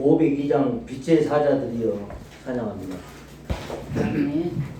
502장 빛의 사자들이여 사냥합니다. 아멘.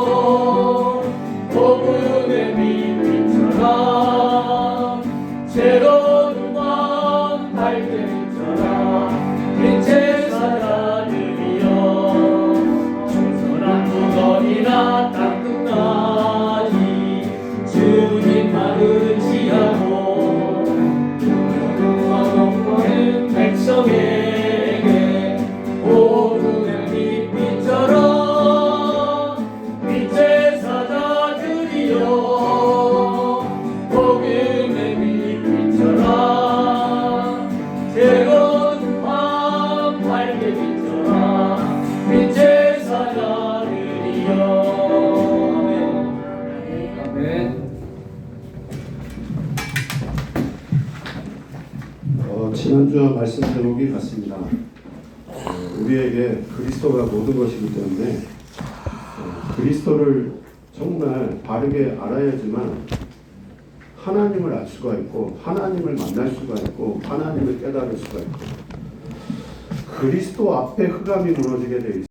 어, 지난주 말씀 제목이 같습니다. 어, 우리에게 그리스도가 모든 것이기 때문에 어, 그리스도를 정말 바르게 알아야지만 하나님을 알 수가 있고 하나님을 만날 수가 있고 하나님을 깨달을 수가 있고 그리스도 앞에 흑암이 무너지게 돼 있습니다.